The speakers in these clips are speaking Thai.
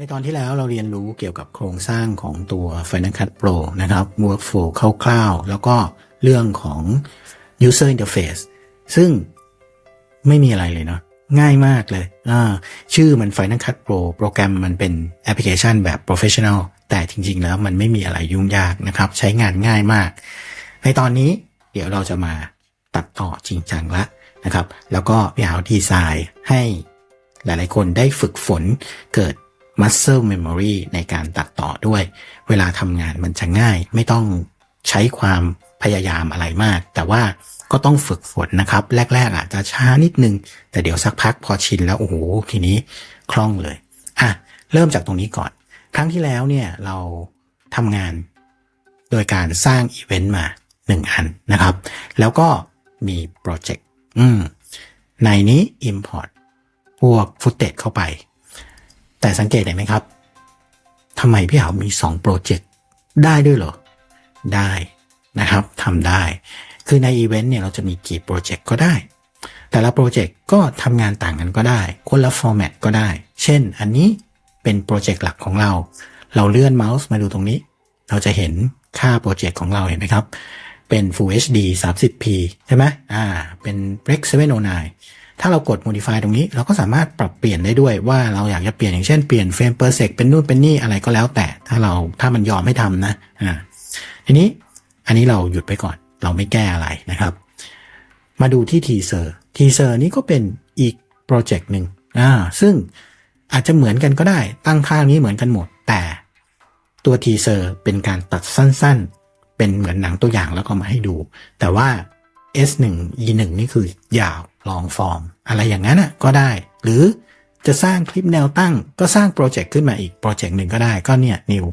ในตอนที่แล้วเราเรียนรู้เกี่ยวกับโครงสร้างของตัว Final Cut Pro นะครับ workflow คร่าวๆ แล้วก็เรื่องของ user interface ซึ่งไม่มีอะไรเลยเนาะง่ายมากเลย ชื่อมัน Final Cut Pro โปรแกรมมันเป็นแอปพลิเคชันแบบ professional แต่จริงๆแล้วมันไม่มีอะไรยุ่งยากนะครับ ใช้งานง่ายมาก ในตอนนี้เดี๋ยวเราจะมาตัดต่อจริงจังละนะครับ แล้วก็พี่หาวดีไซน์ให้หลายๆคนได้ฝึกฝนเกิด muscle memory ในการตัดต่อด้วย เวลาทำงานมันจะง่าย ไม่ต้องใช้ความพยายามอะไรมาก แต่ว่าก็ต้องฝึกฝนนะครับ แรก ๆ อาจจะช้านิดนึง แต่เดี๋ยวสักพักพอชินแล้ว โอ้โห ทีนี้คล่องเลย อะ เริ่มจากตรงนี้ก่อน ครั้งที่แล้วเนี่ยเราทำงานโดยการสร้างอีเวนต์มาหนึ่งอันนะครับ แล้วก็มีโปรเจกต์อืมในนี้ Import พวกฟุตเต e เข้าไป แต่สังเกตเห็นไหมครับทำไมพี่หาวมี2โปรเจกต์ได้ด้วยเหรอ ได้นะครับทำได้ คือในอีเวนต์เนี่ยเราจะมีกี่โปรเจกต์ก็ได้ แต่ละโปรเจกต์ก็ทำงานต่างกันก็ได้ คนละฟอร์แมตก็ได้ เช่น อันนี้เป็นโปรเจกต์หลักของเรา เราเลื่อนเมาส์มาดูตรงนี้ เราจะเห็นค่าโปรเจกต์ของเราเห็นไหมครับ เป็น Full HD 30p ใช่ไหมอ่า เป็น Break 709 ถ้าเรากด modify ตรงนี้ เราก็สามารถปรับเปลี่ยนได้ด้วยว่าเราอยากจะเปลี่ยนอย่างเช่นเปลี่ยนเฟรม per sec เป็นนู่นเป็นนี่อะไรก็แล้วแต่ถ้าเราถ้ามันยอมให้ทำนะอ่าทีนี้อันนี้เราหยุดไปก่อน เราไม่แก้อะไรนะครับ มาดูที่ทีเซอร์ทีเซอร์นี้ก็เป็นอีกโปรเจกต์หนึ่งอ่าซึ่งอาจจะเหมือนกันก็ได้ตั้งค่านี้เหมือนกันหมด แต่ตัวทีเซอร์เป็นการตัดสั้นๆ เป็นเหมือนหนังตัวอย่างแล้วก็มาให้ดู แต่ว่า S1 E1 นี่คือยาว ลองฟอร์ม อะไรอย่างนั้นน่ะก็ได้ หรือจะสร้างคลิปแนวตั้ง ก็สร้างโปรเจกต์ขึ้นมาอีกโปรเจกต์หนึ่งก็ได้ก็เนี่ย new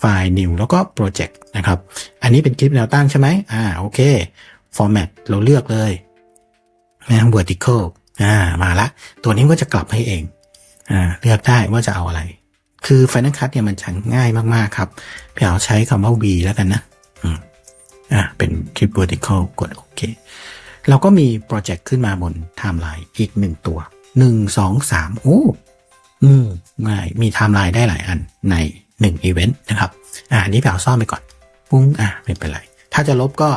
ไฟล์ new แล้วก็โปรเจกต์นะครับ อันนี้เป็นคลิปแนวตั้งใช่ไหมอ่าโอเค format เราเลือกเลยนะ vertical อ่ามาละ ตัวนี้ก็จะกลับให้เองอ่าเลือกได้ว่าจะเอาอะไร คือ Final Cut เนี่ยมันช่างง่ายมากๆครับพี่เอาใช้คำว่า V แล้วกันนะอ่าเป็นคลิป vertical กดโอเค เราก็มีโปรเจกต์ขึ้นมาบนไทม์ไลน์อีกหนึ่งตัวหนึ่งสองสามโอ้อืมง่ายมีไทม์ไลน์ได้หลายอันในหนึ่งอีเวนต์นะครับ อ่าอันนี้พี่เอาซ่อนไปก่อน ปุ้งอ่าไม่เป็นไร ถ้าจะลบก็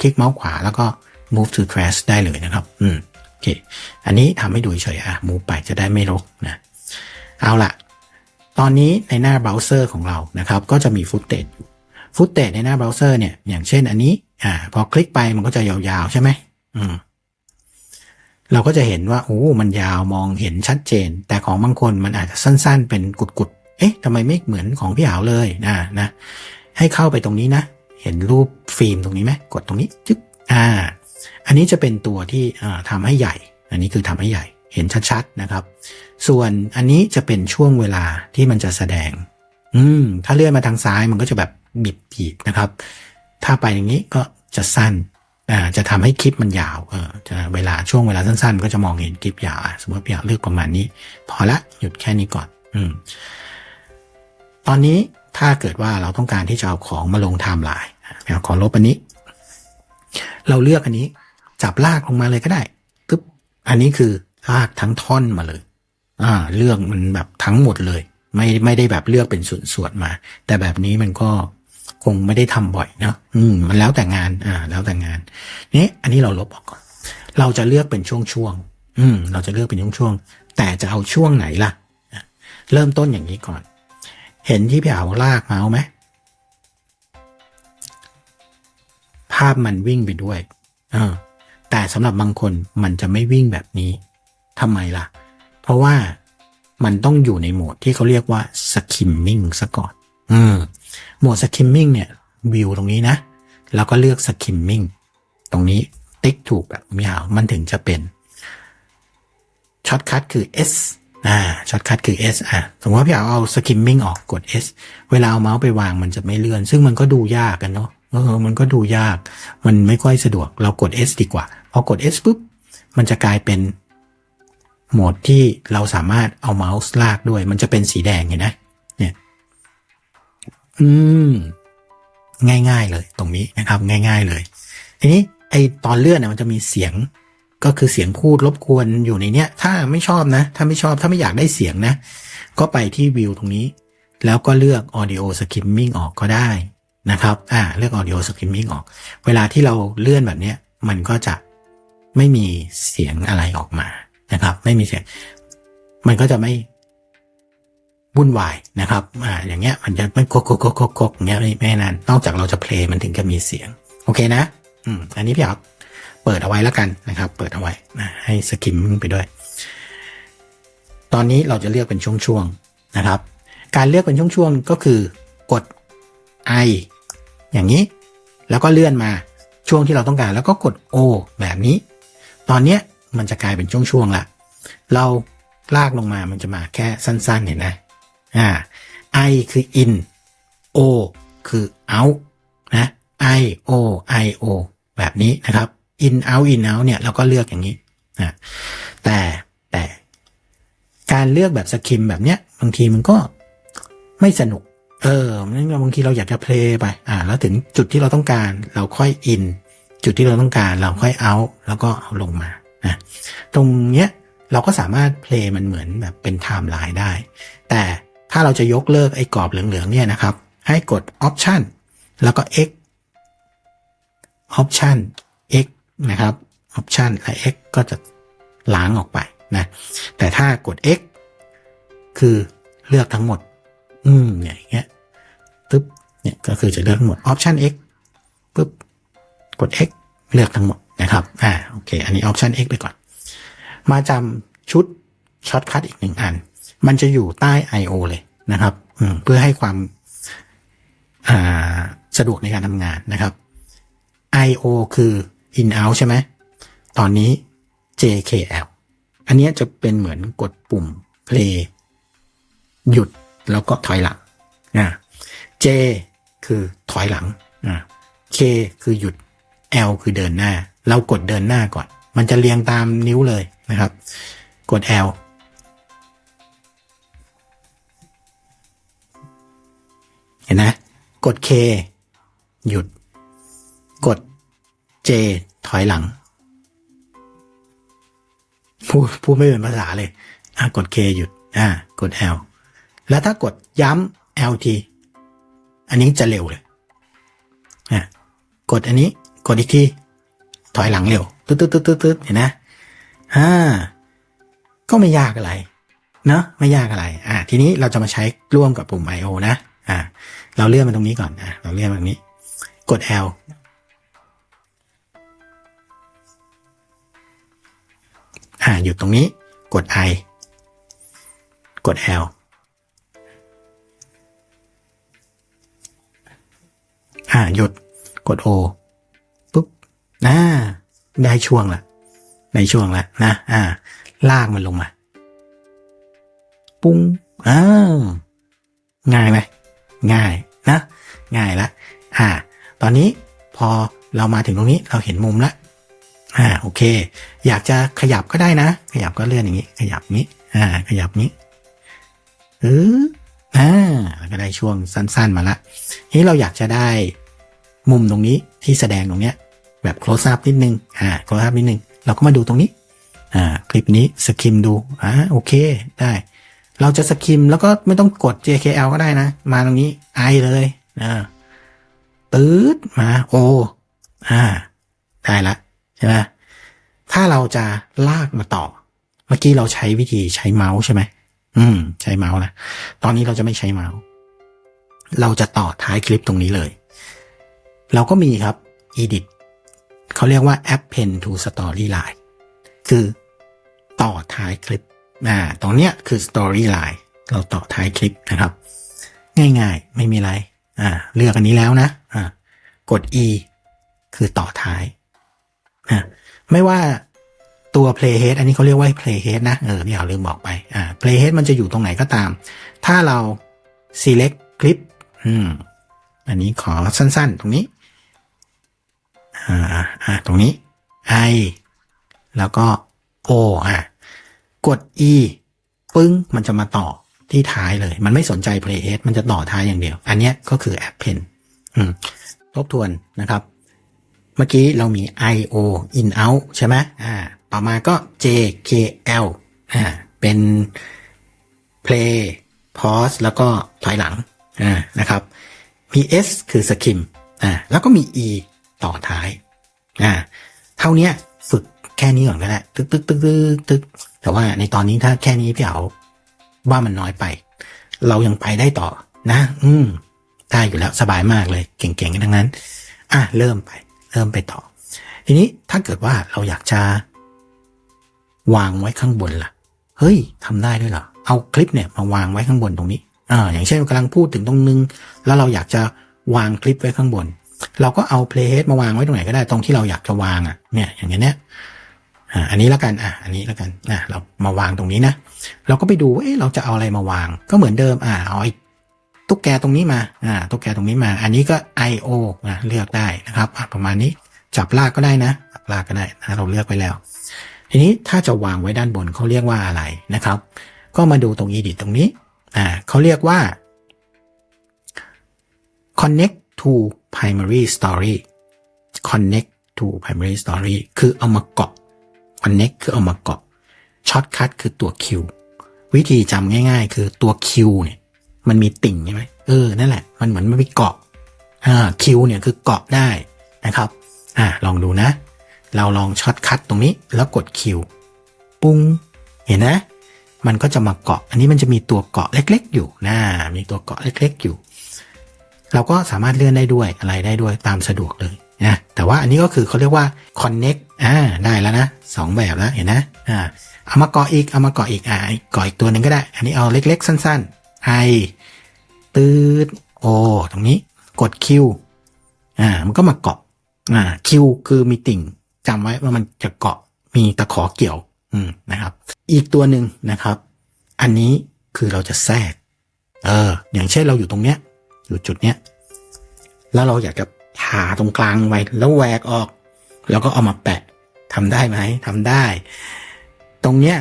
คลิกเมาส์ขวาแล้วก็ move to trash ได้เลยนะครับ อืมโอเค อันนี้ทำให้ดูเฉยๆอะ move ไปจะได้ไม่รกนะ เอาละตอนนี้ในหน้าเบราว์เซอร์ของเรานะครับ ก็จะมีฟุตเตจฟุตเตจในหน้าเบราว์เซอร์เนี่ยอย่างเช่นอันนี้อ่าพอคลิกไปมันก็จะยาวๆใช่ไหมอืม เราก็จะเห็นว่าโอ้มันยาวมองเห็นชัดเจน แต่ของบางคนมันอาจจะสั้น ๆ เป็นกุดๆเอ๊ะทำไมไม่เหมือนของพี่หาวเลยนะนะให้เข้าไปตรงนี้นะ เห็นรูปฟิล์มตรงนี้ไหมกดตรงนี้จึ๊กอ่า อันนี้จะเป็นตัวที่ทำให้ใหญ่ อันนี้คือทำให้ใหญ่เห็นชัดๆนะครับ ส่วนอันนี้จะเป็นช่วงเวลาที่มันจะแสดง อืม ถ้าเลื่อนมาทางซ้ายมันก็จะแบบบิดบีดนะครับ ถ้าไปอย่างนี้ก็จะสั้น จะทำให้คลิปมันยาวเออจะเวลาช่วงเวลาสั้นๆ ก็จะมองเห็นคลิปยาวอะสมมติพี่อยากเลือกประมาณนี้ พอละหยุดแค่นี้ก่อน อืม ตอนนี้ถ้าเกิดว่าเราต้องการที่จะเอาของมาลงไทม์ไลน์เอาของลบอันนี้ เราเลือกอันนี้ จับลากลงมาเลยก็ได้ปึ๊บอันนี้คือลากทั้งท่อนมาเลย อ่า เลือกมันแบบทั้งหมดเลย ไม่ไม่ได้แบบเลือกเป็นส่วนๆมา แต่แบบนี้มันก็ คงไม่ได้ทำบ่อยเนาะอืมมันแล้วแต่งาน อ่า แล้วแต่งานนี้อันนี้เราลบออกก่อน เราจะเลือกเป็นช่วงๆอืม เราจะเลือกเป็นช่วงๆแต่จะเอาช่วงไหนล่ะเริ่มต้นอย่างนี้ก่อน เห็นที่พี่อาวลากเมาส์ไหมภาพมันวิ่งไปด้วยเออแต่สำหรับบางคนมันจะไม่วิ่งแบบนี้ทำไมล่ะ เพราะว่ามันต้องอยู่ในโหมดที่เขาเรียกว่า skimming ซะก่อน อืม โหมด skimming เนี่ยวิวตรงนี้นะ แล้วก็เลือก skimming ตรงนี้ติ๊กถูกแบบยาวมันถึงจะเป็นช็อตคัทคือ S อ่าช็อตคัทคือ S อะสมมติว่าพี่เอาเอา skimming ออกกด S เวลาเอาเมาส์ไปวางมันจะไม่เลื่อน ซึ่งมันก็ดูยากกันเนาะเออมันก็ดูยาก มันไม่ค่อยสะดวก เรากด S ดีกว่า พอกด S ปุ๊บ มันจะกลายเป็นโหมดที่เราสามารถเอาเมาส์ลากด้วย มันจะเป็นสีแดงเห็นไหมเนี่ย อืม ง่ายๆเลย ตรงนี้นะครับ ง่าย ๆเลย ทีนี้ไอตอนเลื่อนเนี่ยมันจะมีเสียงก็คือเสียงพูดรบกวนอยู่ในเนี้ย ถ้าไม่ชอบนะ ถ้าไม่ชอบถ้าไม่อยากได้เสียงนะ ก็ไปที่วิวตรงนี้ แล้วก็เลือก audio skimming ออกก็ได้นะครับ อ่า เลือก audio skimming ออก เวลาที่เราเลื่อนแบบเนี้ย มันก็จะไม่มีเสียงอะไรออกมานะครับ ไม่มีเสียง มันก็จะไม่ วุ่นวายนะครับอ่าอย่างเงี้ยมันจะไม่กกกกกกกอย่างเงี้ยไม่ไม่นานนอกจากเราจะเพลงมันถึงจะมีเสียง โอเคนะ อืมอันนี้พี่เอาเปิดเอาไว้แล้วกันนะครับ เปิดเอาไว้นะให้สกิมมิ่งไปด้วย ตอนนี้เราจะเลือกเป็นช่วงๆนะครับ การเลือกเป็นช่วงๆก็คือกด I อย่างนี้ แล้วก็เลื่อนมาช่วงที่เราต้องการ แล้วก็กด O แบบนี้ ตอนเนี้ยมันจะกลายเป็นช่วงๆละเราลากลงมามันจะมาแค่สั้นๆเห็นไหม อ่า I คือ in O คือ out นะ I O I O แบบนี้นะครับ in out in out เนี่ยเราก็เลือกอย่างนี้นะแต่แต่การเลือกแบบสคิมแบบเนี้ยบางทีมันก็ไม่สนุก เออนั่นบางทีเราอยากจะเพลย์ไป อ่า แล้วถึงจุดที่เราต้องการเราค่อยอิน จุดที่เราต้องการเราค่อยเอาแล้วก็เอาลงมานะตรงเนี้ยเราก็สามารถเพลย์มันเหมือนแบบเป็นไทม์ไลน์ได้ แต่ ถ้าเราจะยกเลิกไอ้กรอบเหลืองๆเนี่ยนะครับ ให้กด Option แล้วก็ X Option X นะครับ Option และ X ก็จะล้างออกไปนะแต่ถ้ากด X คือเลือกทั้งหมด อืมเนี่ยอย่างเงี้ยปึ๊บเนี่ยก็คือจะเลือกทั้งหมด Option X ปึ๊บกด X เลือกทั้งหมดนะครับอ่าโอเค อันนี้ Option X ไปก่อน มาจำชุดช็อตคัทอีกหนึ่งอัน มันจะอยู่ใต้ I.O. เลย นะครับเพื่อให้ความาสะดวกในการทำงานนะครับ I.O. คือ in out ใช่ไหม ตอนนี้ JKL อันนี้จะเป็นเหมือนกดปุ่ม play หยุดแล้วก็ถอยหลังอ่า J คือถอยหลังอ่า K คือหยุด L คือเดินหน้า เรากดเดินหน้าก่อน มันจะเรียงตามนิ้วเลยนะครับ กด L เห็นไหมกด K หยุด กด J ถอยหลัง พูดพูดไม่เป็นภาษาเลยอะกด K หยุดอ่ากด L แล้วถ้ากดย้ำ LT อันนี้จะเร็วเลยอะกดอันนี้ กดอีกที ถอยหลังเร็วตึ๊ดตึ๊ดตึ๊ดตึ๊ดเห็นนะอ่าก็ไม่ยากอะไรเนอะไม่ยากอะไร อ่า ทีนี้เราจะมาใช้ร่วมกับปุ่ม I.O. นะ อ่า เราเลื่อนมาตรงนี้ก่อนอ่าเราเลื่อนมาตรงนี้ กด L อ่าหยุดตรงนี้ กด I กด L อ่าหยุด กด O ปุ๊บอ่าได้ช่วงละได้ช่วงละนะ อ่า ลากมันลงมา ปุ้งอ้าวง่ายไหม ง่ายนะง่ายละอ่า ตอนนี้พอเรามาถึงตรงนี้เราเห็นมุมละอ่าโอเค อยากจะขยับก็ได้นะ ขยับก็เลื่อนอย่างนี้ ขยับนี้อ่า ขยับนี้เอออ่าแล้วก็ได้ช่วงสั้น ๆ มาละทีนี้เราอยากจะได้มุมตรงนี้ที่แสดงตรงเนี้ย แบบ close up นิดนึงอ่า close up นิดนึง เราก็มาดูตรงนี้ อ่า คลิปนี้สคิมดูอ่าโอเค ได้ เราจะสคิมแล้วก็ไม่ต้องกด JKL ก็ได้นะ มาตรงนี้ I เลยอ่าตืดมา O อ่า ได้ละใช่ไหมถ้าเราจะลากมาต่อ เมื่อกี้เราใช้วิธีใช้เมาส์ใช่ไหมอืม ใช้เมาส์นะตอนนี้เราจะไม่ใช้เมาส์ เราจะต่อท้ายคลิปตรงนี้เลย เราก็มีครับ edit เขาเรียกว่า append to storyline คือต่อท้ายคลิป อ่าตรงเนี้ยคือ storyline เราต่อท้ายคลิปนะครับ ง่ายๆ ไม่มีอะไรอ่าเลือกอันนี้แล้วนะอ่ากด e คือต่อท้ายอ่าไม่ว่าตัว playhead อันนี้เขาเรียกว่า playhead นะเออนี่เราลืมบอกไปอ่า playhead มันจะอยู่ตรงไหนก็ตาม ถ้าเรา select คลิปอืมอันนี้ขอสั้นๆ ตรงนี้อ่าอ่าตรงนี้ i แล้วก็ o อะ กด e ปึ้งมันจะมาต่อที่ท้ายเลย มันไม่สนใจ playhead มันจะต่อท้ายอย่างเดียว อันนี้ก็คือ append อืมทบทวนนะครับ เมื่อกี้เรามี I/O in out ใช่ไหมอ่า ต่อมาก็ JKL อ่า เป็น play pause แล้วก็ถอยหลังอ่านะครับ มี S คือ skim อ่า แล้วก็มี E ต่อท้ายอ่า เท่านี้ แค่นี้ก่อนก็ได้ตึกตึกตึกตึกตึกแต่ว่าในตอนนี้ถ้าแค่นี้พี่เอาว่ามันน้อยไป เรายังไปได้ต่อนะ อืมได้อยู่แล้วสบายมากเลย เก่งๆกันทั้งนั้น อะเริ่มไป เริ่มไปต่อ ทีนี้ถ้าเกิดว่าเราอยากจะ วางไว้ข้างบนล่ะ เฮ้ยทำได้ด้วยเหรอเอาคลิปเนี่ยมาวางไว้ข้างบนตรงนี้อ่าอย่างเช่นกำลังพูดถึงตรงนึง แล้วเราอยากจะวางคลิปไว้ข้างบน เราก็เอา playhead มาวางไว้ตรงไหนก็ได้ตรงที่เราอยากจะวางอะเนี่ยอย่างเงี้ย อ่าอันนี้แล้วกันอะอันนี้แล้วกันอะเรามาวางตรงนี้นะ เราก็ไปดูเอ๊ะเราจะเอาอะไรมาวาง ก็เหมือนเดิมอ่าเอาไอ้ตุ๊กแกตรงนี้มาอ่าตุ๊กแกตรงนี้มา อันนี้ก็ I/O นะเลือกได้นะครับอะประมาณนี้จับลากก็ได้นะจับลากก็ได้นะเราเลือกไปแล้ว ทีนี้ถ้าจะวางไว้ด้านบนเขาเรียกว่าอะไรนะครับ ก็มาดูตรง edit ตรงนี้อ่าเขาเรียกว่า connect to primary story connect to primary story คือเอามาเกาะ connect คือเอามาเกาะ shortcut คือตัว Q วิธีจำง่าย ๆ คือตัว Q เนี่ย มันมีติ่งใช่ไหมเออ นั่นแหละ มันเหมือนมันไปเกาะอ่า Q เนี่ยคือเกาะได้นะครับ อ่า ลองดูนะ เราลองช็อตคัดตรงนี้ แล้วกดคิวปุ้ง เห็นนะ มันก็จะมาเกาะ อันนี้มันจะมีตัวเกาะเล็ก ๆ อยู่นะมีตัวเกาะเล็ก ๆ อยู่ เราก็สามารถเลื่อนได้ด้วยอะไรได้ด้วยตามสะดวกเลยนะ แต่ว่าอันนี้ก็คือเขาเรียกว่า connect อ่าได้แล้วนะสองแบบแล้วเห็นนะอ่าเอามากาะอีกเอามากาะอีกอ่ากาะอีกตัวหนึ่งก็ได้ อันนี้เอาเล็กๆ สั้นๆ I ตืด O ตรงนี้กด Q อ่ามันก็มาเกาะอ่า Q คือมีติ่งจำไว้ว่ามันจะเกาะมีตะขอเกี่ยวอืมนะครับ อีกตัวหนึ่งนะครับ อันนี้คือเราจะแทรก เออ อย่างเช่นเราอยู่ตรงเนี้ย อยู่จุดเนี้ยแล้วเราอยากจะผ่าตรงกลางไว้แล้วแหวกออก แล้วก็เอามาแปะ ทำได้ไหมทำได้ ตรงเนี้ย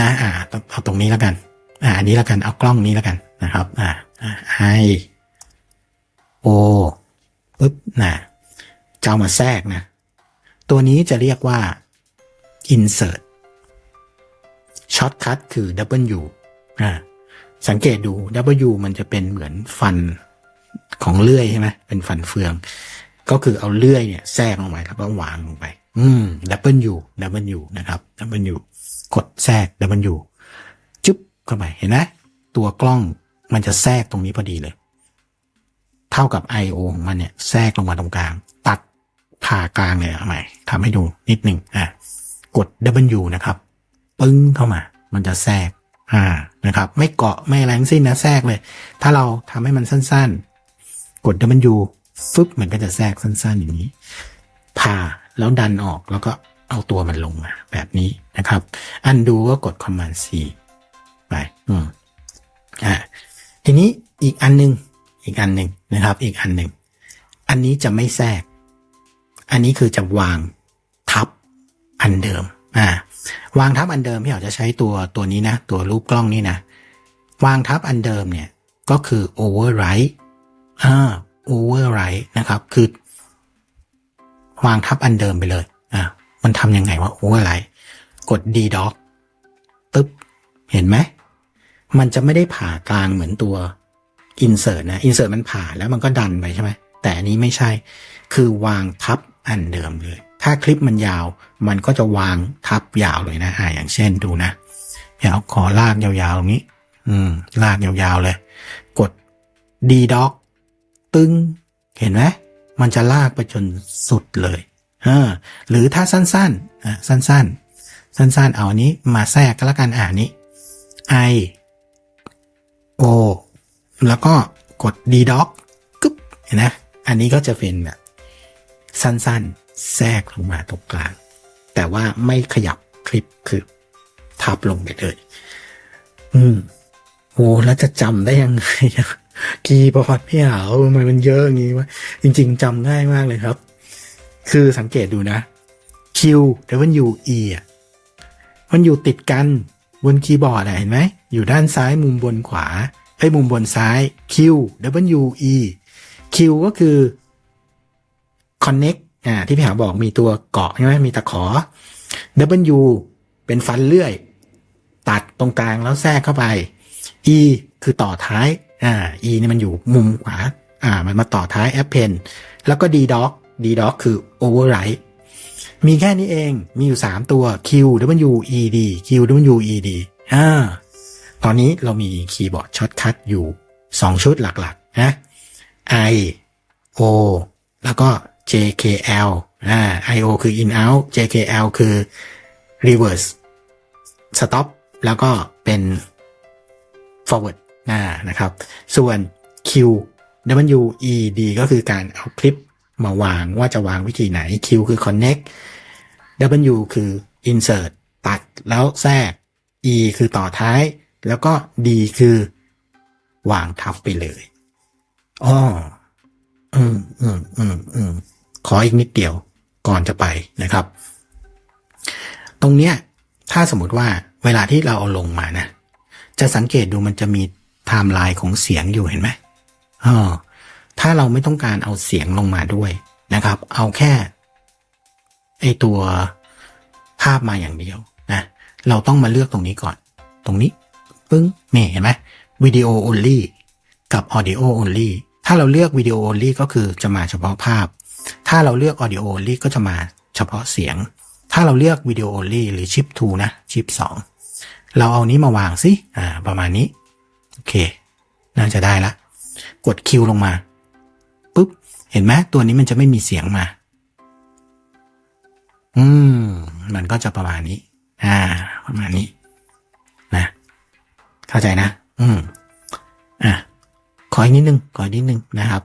นะอ่าเอาตรงนี้แล้วกัน อ่าอันนี้แล้วกันเอากล้องนี้แล้วกันนะครับ อ่าอ่าให้โอปึ๊บนะจะเอามาแทรกนะ ตัวนี้จะเรียกว่า insert shortcut คือ W อ่าสังเกตดู W มันจะเป็นเหมือนฟันของเลื่อยใช่ไหมเป็นฟันเฟือง ก็คือเอาเลื่อยเนี่ยแทรกลงไปแล้วก็วางลงไป อืม W W นะครับ W กดแทรก W จุ๊บเข้าไปเห็นไหมตัวกล้องมันจะแทรกตรงนี้พอดีเลย เท่ากับ I/O ของมันเนี่ยแทรกลงมาตรงกลาง ตัดผ่ากลางเลยเอาใหม่ทำให้ดูนิดหนึ่งอะกด W นะครับ ปึ้งเข้ามา มันจะแทรกอ่านะครับ ไม่เกาะไม่อะไรงสิ้นนะแทรกเลย ถ้าเราทำให้มันสั้น ๆ กด W ฟึบมันก็จะแทรกสั้น ๆ อย่างนี้ผ่า แล้วดันออกแล้วก็เอาตัวมันลงมาแบบนี้นะครับ อันดูก็กด Command C ไปอืมอ่าทีนี้อีกอันหนึ่งอีกอันหนึ่งนะครับ อีกอันหนึ่ง อันนี้จะไม่แทรก อันนี้คือจะวางทับอันเดิม อ่า วางทับอันเดิมพี่อาจะใช้ตัวตัวนี้นะ ตัวรูปกล้องนี่นะ วางทับอันเดิมเนี่ย ก็คือ overwrite อ่า overwrite นะครับ คือ วางทับอันเดิมไปเลย อ่ามันทำยังไงวะ overwrite กด d doc ตึ๊บ เห็นไหม มันจะไม่ได้ผ่ากลางเหมือนตัว insert นะ insert มันผ่าแล้วมันก็ดันไปใช่ไหม แต่อันนี้ไม่ใช่ คือวางทับอันเดิมเลย ถ้าคลิปมันยาว มันก็จะวางทับยาวเลยนะอ่าอย่างเช่นดูนะเดี๋ยวขอลากยาวๆตรงนี้ อืม ลากยาวๆเลย กด d doc ตึ้ง เห็นไหม มันจะลากไปจนสุดเลยเออหรือถ้าสั้นๆอะสั้นๆ สั้นๆ เอาอันนี้มาแทรกก็แล้วกันอ่านี้ I O แล้วก็กด d doc กึ๊บเห็นนะ อันนี้ก็จะเป็นแบบสั้นๆ แทรกลงมาตรงกลาง แต่ว่าไม่ขยับคลิปคือทับลงไปเลย อืมโหแล้วจะจำได้ยังไง อะคีย์บอร์ดพี่หาวทำไมมันเยอะอย่างนี้วะจริง ๆจำง่ายมากเลยครับ คือสังเกตดูนะ Q W E อะมันอยู่ติดกันบนคีย์บอร์ดเห็นไหม อยู่ด้านซ้ายมุมบนขวาไอ้มุมบนซ้าย Q W E Q ก็คือ connect อ่าที่พี่หาบอกมีตัวเกาะใช่ไหมมีตะขอ W เป็นฟันเลื่อย ตัดตรงกลางแล้วแทรกเข้าไป E คือต่อท้าย อ่า e เนี่ยมันอยู่มุมขวา อ่า มันมาต่อท้าย append แล้วก็ d doc d doc คือ override มีแค่นี้เอง มีอยู่ 3 ตัว q w e d q w e d อ่า ตอนนี้เรามีคีย์บอร์ดช็อตคัทอยู่ 2 ชุดหลักๆ นะ i o แล้วก็ jkl อ่า i o คือ in out jkl คือ reverse stop แล้วก็เป็น forward อ่านะครับ ส่วน q w e d ก็คือการเอาคลิปมาวางว่าจะวางวิธีไหน q คือ connect w คือ insert ตัดแล้วแทรก e คือต่อท้าย แล้วก็ d คือ วางทับไปเลยอ๋ออืมอืมอืมอืมขออีกนิดเดียวก่อนจะไปนะครับ ตรงเนี้ย ถ้าสมมติว่าเวลาที่เราเอาลงมานะ จะสังเกตดูมันจะมี ไทม์ไลน์ของเสียงอยู่เห็นไหมเออถ้าเราไม่ต้องการเอาเสียงลงมาด้วยนะครับ เอาแค่ไอตัวภาพมาอย่างเดียวนะเราต้องมาเลือกตรงนี้ก่อน ตรงนี้ปึ้งนี่เห็นไหมวิดีโอ only กับ audio only ถ้าเราเลือกวิดีโอ only ก็คือจะมาเฉพาะภาพ ถ้าเราเลือก audio only ก็จะมาเฉพาะเสียง ถ้าเราเลือกวิดีโอ only หรือชิป 2 นะชิป 2 เราเอานี้มาวางสิอ่าประมาณนี้ เค น่าจะได้ละ กดคิวลงมาปุ๊บ เห็นไหมตัวนี้มันจะไม่มีเสียงมา อืม มันก็จะประมาณนี้ อ่า ประมาณนี้ นะ เข้าใจนะ อืม อะ ขออีกนิดนึง ขออีกนิดนึงนะครับ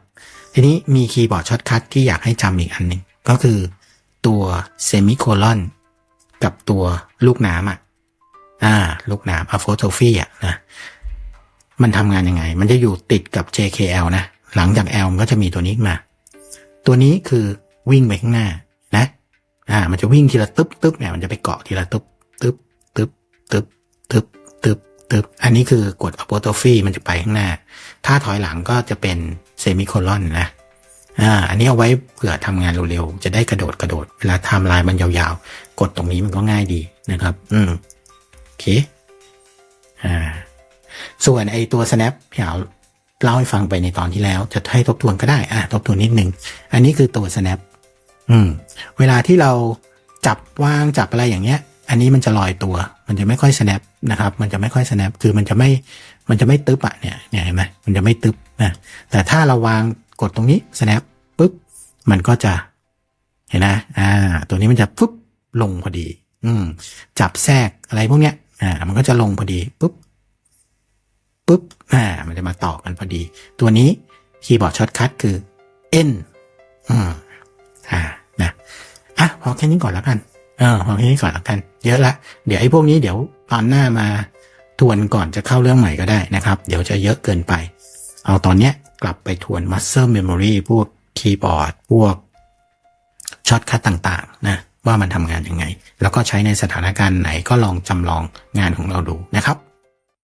ทีนี้มีคีย์บอร์ดช็อตคัทที่อยากให้จำอีกอันหนึ่งก็คือตัวเซมิโคลอนกับตัวลูกน้ำอะ อ่า ลูกน้ำอะโฟโทฟีอะนะ มันทำงานยังไง มันจะอยู่ติดกับ JKL นะ หลังจาก L มันก็จะมีตัวนี้มา ตัวนี้คือวิ่งไปข้างหน้านะ อ่า มันจะวิ่งทีละตึ๊บตึ๊บเนี่ย มันจะไปเกาะทีละตึ๊บตึ๊บตึ๊บตึ๊บตึ๊บตึ๊บตึ๊บอันนี้คือกด apostrophe มันจะไปข้างหน้า ถ้าถอยหลังก็จะเป็นเซมิโคลอนนะ อ่า อันนี้เอาไว้เผื่อทำงานเร็วๆ จะได้กระโดดกระโดด เวลาไทม์ไลน์มันยาวๆ กดตรงนี้มันก็ง่ายดีนะครับ อืม โอเค อ่า ส่วนไอตัว snap พี่เอาเล่าให้ฟังไปในตอนที่แล้ว จะให้ทบทวนก็ได้อะทบทวนนิดนึง อันนี้คือตัว snap อืม เวลาที่เราจับวางจับอะไรอย่างเงี้ย อันนี้มันจะลอยตัว มันจะไม่ค่อย snap นะครับ มันจะไม่ค่อย snap คือมันจะไม่ มันจะไม่ตึ๊บอะเนี่ยเนี่ยเห็นไหมมันจะไม่ตึ๊บนะแต่ถ้าเราวางกดตรงนี้ snap ปุ๊บมันก็จะ เห็นนะอ่า ตัวนี้มันจะปุ๊บลงพอดี อืม จับแทรกอะไรพวกเนี้ย อ่า มันก็จะลงพอดีปุ๊บ ปุ๊บอ่ามันจะมาต่อกันพอดี ตัวนี้คีย์บอร์ดช็อตคัทคือ N อืมอ่านะอะพอแค่นี้ก่อนแล้วกันเออพอแค่นี้ก่อนแล้วกัน เยอะละ เดี๋ยวไอ้พวกนี้เดี๋ยวตอนหน้ามาทวนก่อนจะเข้าเรื่องใหม่ก็ได้นะครับ เดี๋ยวจะเยอะเกินไป เอาตอนเนี้ยกลับไปทวน muscle memory พวกคีย์บอร์ด พวกช็อตคัทต่างๆ นะ ว่ามันทำงานยังไง แล้วก็ใช้ในสถานการณ์ไหนก็ลองจำลองงานของเราดูนะครับ